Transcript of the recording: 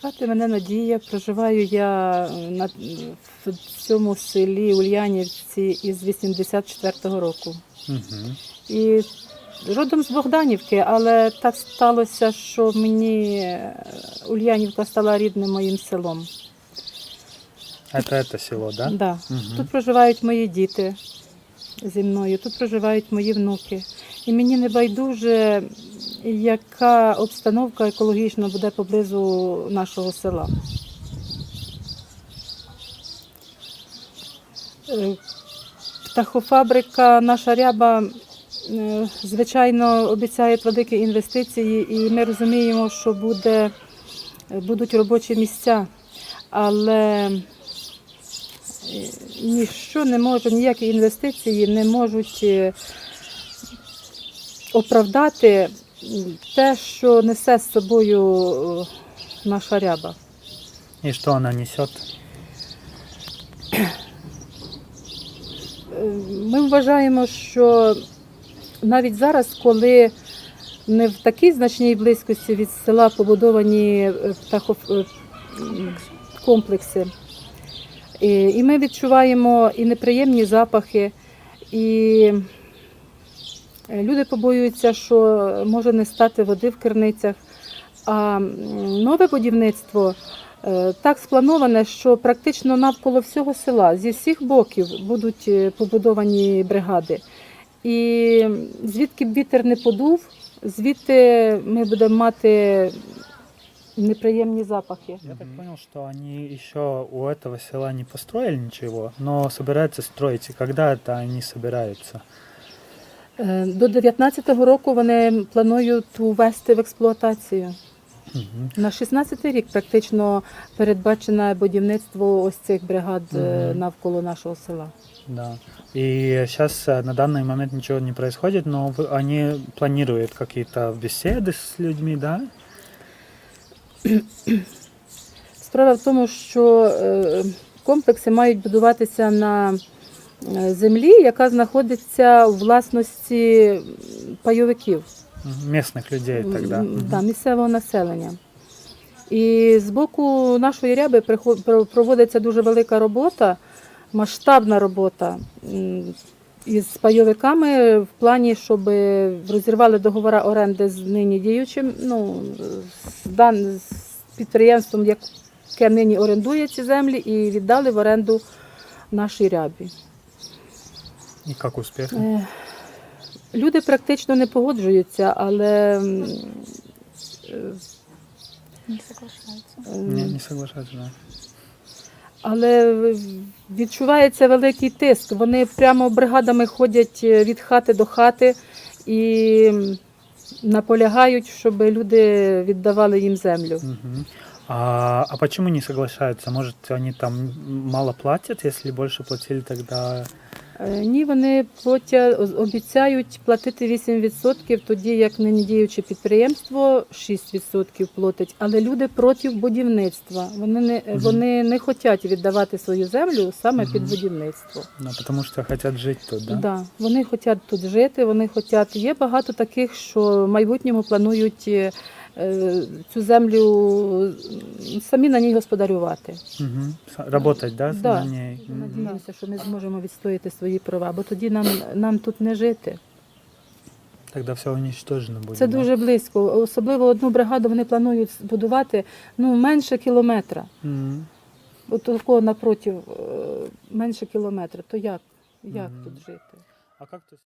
Звати мене Надія. Проживаю я е, на, в цьому селі Ульянівці із 84-го року. Угу. І родом з Богданівки, але так сталося, що мені е, Ульянівка стала рідним моїм селом. Это это село, да? Да. Мгм. Тут проживають мої діти зі мною, тут проживають мої внуки. І мені не байдуже, яка обстановка екологічна буде поблизу нашого села. Е, Птахофабрика наша ряба, е, звичайно, обіцяє великі інвестиції, і ми розуміємо, що буде, будуть робочі місця. Але Е, ніщо не може, ніякі інвестиції не можуть оправдати те, що несе з собою е, наша ряба. И что она несет? Е, Ми вважаємо, що навіть зараз, коли не в такій значній близькості від села побудовані е, птахоф... е, комплекси, і і ми відчуваємо і неприємні запахи, і люди побоюються, що може не стати води в керницях. А нове будівництво е, так сплановане, що практично навколо всього села зі всіх боків будуть е, побудовані бригади. І звідки б вітер не подув, звідти ми будемо мати неприємні запахи. Я так понял, что они еще у этого села не построили ничего, но собираются строить. И когда собираются? Е, До 19-го року вони планують увести в експлуатацію. Мгм. На 16-й рік практично передбачене будівництво ось цих бригад е, Мгм. навколо нашого села. Да. И сейчас на данный момент ничего не происходит, но вы- они планируют какие-то беседы с людьми, да? Справа в тому, що е, комплекси мають будуватися на е, землі, яка знаходиться у власності пайовиків. Местных людей тогда. М, да, місцевого населення. І з боку нашої ряби проводиться дуже велика робота, масштабна робота із пайовиками в плані, щоб розірвали договори оренди з нині діючим, ну, з, дан, з підприємством, яке нині орендує ці землі, і віддали в оренду нашій рябі. И как успех? Е, Люди практично не погоджуються, але Не соглашаються. е, Не, не соглашаются, да. але відчувається великий тиск. Вони прямо бригадами ходять е, від хати до хати і наполягають, щоб люди віддавали їм землю. Мгм. А, а почему не соглашаются? Может, они там мало платят? Если больше платили, тогда... Е, Ні, вони платять, обіцяють платити 8%, тоді як нині діюче підприємство 6% платить, але люди проти будівництва. Вони не Мгм. вони не хочуть віддавати свою землю саме під будівництво. Да, потому что хотят жить тут, да? Да, вони хочуть тут жити, вони хочуть. Є багато таких, що в майбутньому планують е, цю землю самі на ній господарювати. С- Работать, да, Да. на? Мгм. Надіюся, що ми зможемо відстояти свої права, бо тоді нам, нам тут не жити. Тогда все уничтожено будет. Це да? дуже близько. Особливо одну бригаду вони планують будувати ну, менше кілометра. Мгм. От такого напротив е, менше кілометра. То як? Як Мгм. тут жити? А ты